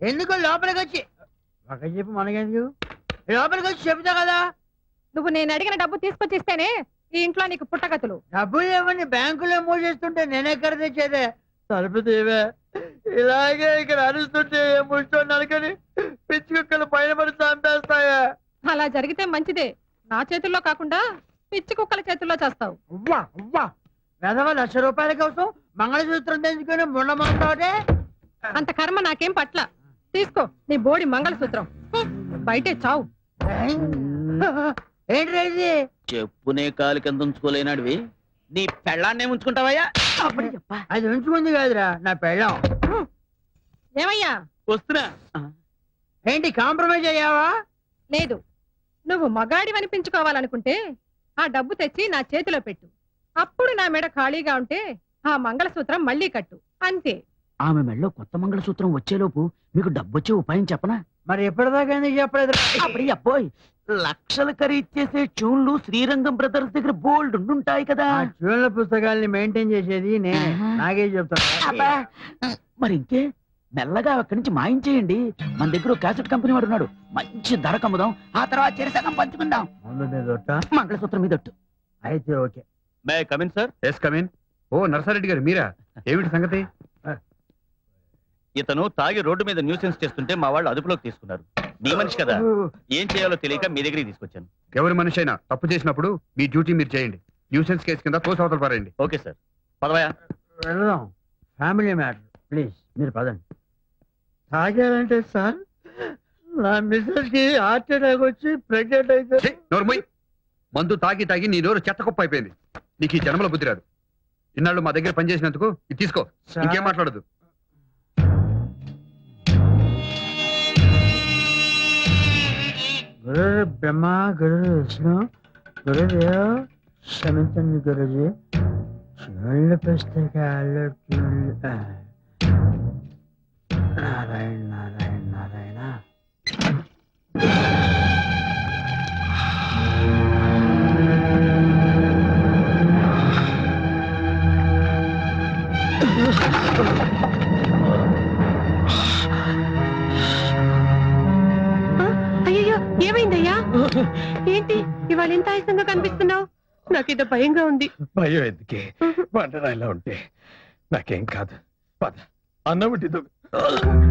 ఎందుకు లోపలికి వచ్చి ఒక చెప్పు మనకెందుకు? లోపలికి వచ్చి చెప్తా కదా. నువ్వు నేను అడిగిన డబ్బు తీసుకొచ్చి ఇస్తేనే ఈ ఇంట్లో నీకు పుట్టగతులు. డబ్బులు ఏమని బ్యాంకులో మూసేస్తుంటే నేను ఎక్కడ తెచ్చేదే? తలుపు తీవే. ఇలాగే ఇక్కడ అరుస్తుంటే ముష్టో నరకని పిచ్చి కుక్కలు పైన పడి చంపేస్తాయా. అలా జరిగితే మంచిదే. నా చేతుల్లో కాకుండా పిచ్చి కుక్కల చేతుల్లో చేస్తావు. అవ్వా అవ్వా. వెధవ లక్ష రూపాయల కోసం మంగళసూత్రం తెంచుకొని ముండమంటే అంత కర్మ నాకేం పట్ల. తీసుకో నీ బోడి మంగళసూత్రం. బయటే చావు. ఏంటి చెప్పునే కాలు కింద ఉంచుకోలేనాడివి. నీ పెళ్ళాన్నే ఉంచుకుంటావయ్యా అప్పుడు చెప్పా అది ఉంచుకుంది కాదురా నా పెళ్ళం. ఏమయ్యా? వస్తున్నా. ఏంటి కాంప్రమైజ్ అయ్యావా? లేదు. నువ్వు మగాడి అనిపించుకోవాలనుకుంటే ఆ డబ్బు తెచ్చి నా చేతిలో పెట్టు. అప్పుడు నా మెడ ఖాళీగా ఉంటే ఆ మంగళసూత్రం మళ్ళీ కట్టు. అంతే. ఆమె మెళ్ళో కొత్త మంగళసూత్రం వచ్చేలోపు మీకు డబ్బొచ్చే ఉపాయం చెప్పనా? మరి ఎప్పటిదాకా ఎందుకు చెప్పలేదు? అప్పుడు అబ్బోయ్. లక్షలు ఖరీదు చేసే ట్యూన్లు శ్రీరంగం బ్రదర్స్ దగ్గర బోల్డ్ ఉండుంటాయి కదా. ఆ చూడల పుస్తకాల్ని మెయింటైన్ చేసేది నేనే. చెప్తాను మరి ఇంకే? మెల్లగా అక్కడి నుంచి మాయించేయండి మన దగ్గర క్యాసెట్ కంపెనీ వాడు ఉన్నాడు. మంచి ధర కమ్ముదాం. ఆ తర్వాత చెరసగం పంచుకుందాం. మంగళసూత్రం మీద. అయితే okay. May come in sir yes come in ఓ నర్సారెడ్డి గారు మీరా? ఏమిటి సంగతి? ఇతను తాగి రోడ్డు మీద న్యూసెన్స్ చేస్తుంటే మా వాళ్ళు అదుపులోకి తీసుకున్నారు. నీ మనిషి కదా. ఏం చేయాలో తెలియక మీ దగ్గరికి తీసుకొచ్చాను. ఎవరి మనిషి అయినా తప్పు చేసినప్పుడు మీ డ్యూటీ మీరు చేయండి. న్యూసెన్స్ కేసు కింద తోసి అవతల పారేయండి. Okay sir. పదవయా వెళ్దాం. ఫ్యామిలీ మ్యాటర్ ప్లీజ్ మీరు పదండి. తాగారంటే సార్ నా మిస్సెస్కి హార్ట్ అటాక్ వచ్చి ప్రెగ్నెంట్ అయితే ఛీ, నోరు మూయ్. మందు తాగి తాగి నీ నోరు చెత్త కుప్ప అయిపోయింది. నీకు ఈ జన్మలో బుద్ధి రాదు. ఇన్నాళ్ళు మా దగ్గర పనిచేసినందుకు ఇది తీసుకో. ఇంకేం మాట్లాడదు గురు బ్రహ్మ గురు విష్ణు గురుదేవ్ క్షమించండి గురుజీ శివుళ్ళు పుస్తకాలు నారాయణ నారాయణ నారాయణ ఏంటి? ఇవాళ ఎంత ఆయాసంగా కనిపిస్తున్నావు? నాకేదో భయంగా ఉంది. భయం ఎందుకే? వంటరాయిలా ఉంటే నాకేం కాదు. పద. అన్నం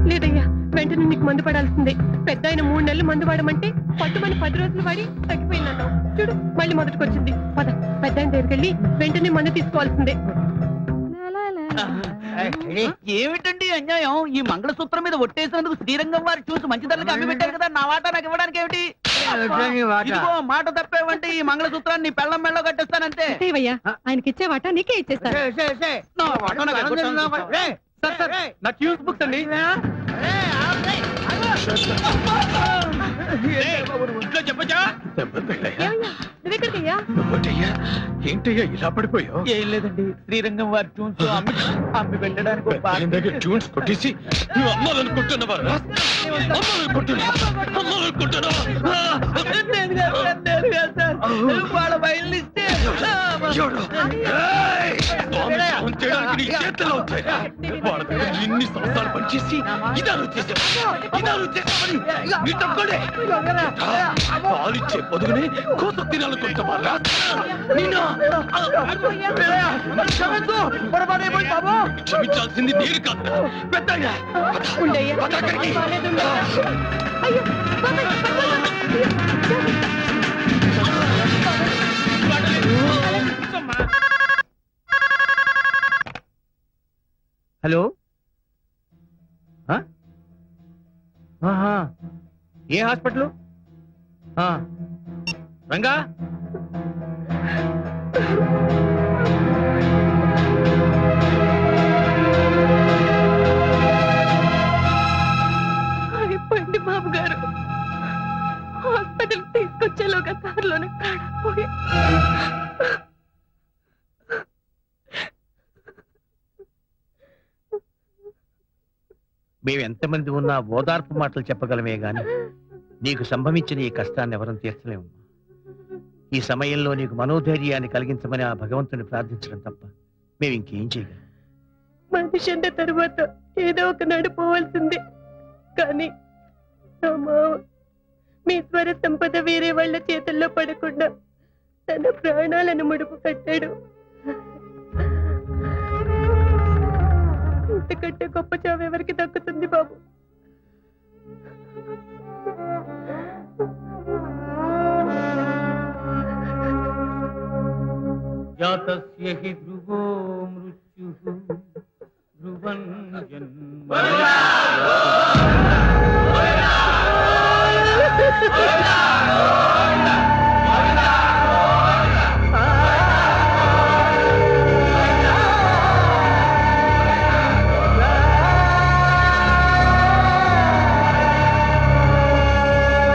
లేదయ్యా వెంటనే నీకు మందు పడాల్సిందే. పెద్ద ఆయన మూడు నెలలు మందు వాడమంటే పట్టుమని పది రోజులు వాడి తగ్గిపోయిందన్నావు చూడు మళ్ళీ మొదటికొచ్చింది. పద పెద్ద ఆయన దగ్గరికి వెళ్ళి వెంటనే మందు తీసుకోవాల్సిందే. ఏమిటండి అన్యాయం? ఈ మంగళసూత్రం మీద ఒట్టేసినందుకు శ్రీరంగం వారు చూసి మంచి ధరలకు అమ్మి పెట్టారు కదా నా వాటా నాకు ఇవ్వడానికి ఏమిటి? ఇదిగో మాట తప్పేవంటే ఈ మంగళసూత్రాన్ని నీ పెళ్ళం మెళ్ళో కట్టేస్తానంతే. ఆయనకి ఇచ్చే వాటా నీకే ఇచ్చేస్తాను. నా వాటా నాకు సార్, సార్, నా బుక్స్ అండి. ఇంట్లో చెప్పచ్చా? నువ్వెక్కడికయ్యా నువ్వేంటయ్యా? ఏంటయ్యా ఇలా పడిపోయావు ఏం లేదండి శ్రీరంగం వారి చూసి అమ్మి దగ్గర ట్యూన్స్ కొట్టేసి నువ్వు అమ్మాలనుకుంటున్నావా రా? అమ్మాలనుకుంటున్నావా? అమ్మాలనుకుంటున్నావా? నేను కాదు, నేను కాదు సార్. వాళ్ళ బయలు ఇస్తే ఎవడు? ఏయ్! స్వామి సేవం చేయడానికి నీ చేతుల్లో వచ్చాయా? వాళ్ళ దగ్గర ఇన్ని సంవత్సరాలు పనిచేసి ఇదాలు చేసావు ఇదాలు చేసావని నీ తక్కువే పాలిచ్చే పొదుగుని కోత తినాలనుకుంటావా. క్షమించాల్సింది నేను కాదు. పెద్దయ్యా ఉండయ్యా. ఏ హాస్పిటల్? రంగా? అయిపోయింది బాబు గారు హాస్పిటల్ తీసుకొచ్చేలోగా కారులోనే కాడపోయి. మేము ఎంతమంది ఉన్నా ఓదార్పు మాటలు చెప్పగలమే గాని నీకు సంభవించిన ఈ కష్టాన్ని ఎవరం తీర్చలేము. ఈ సమయంలో నీకు మనోధైర్యాన్ని కలిగించమని ఆ భగవంతుని ప్రార్థించడం తప్ప మేము ఇంకేం చేయగలం. మనిషి అంటే తర్వాత ఏదో ఒక నడిపోవాల్సిందే కానీ నా మావ మీ స్వర సంపద వేరే వాళ్ళ చేతుల్లో పడకుండా తన ప్రాణాలను ముడుపు కట్టాడు. ఇంతకంటే గొప్ప చావు ఎవరికి దక్కుతుంది బాబు? జాతస్య హి ధ్రువో మృత్యు జన్మ.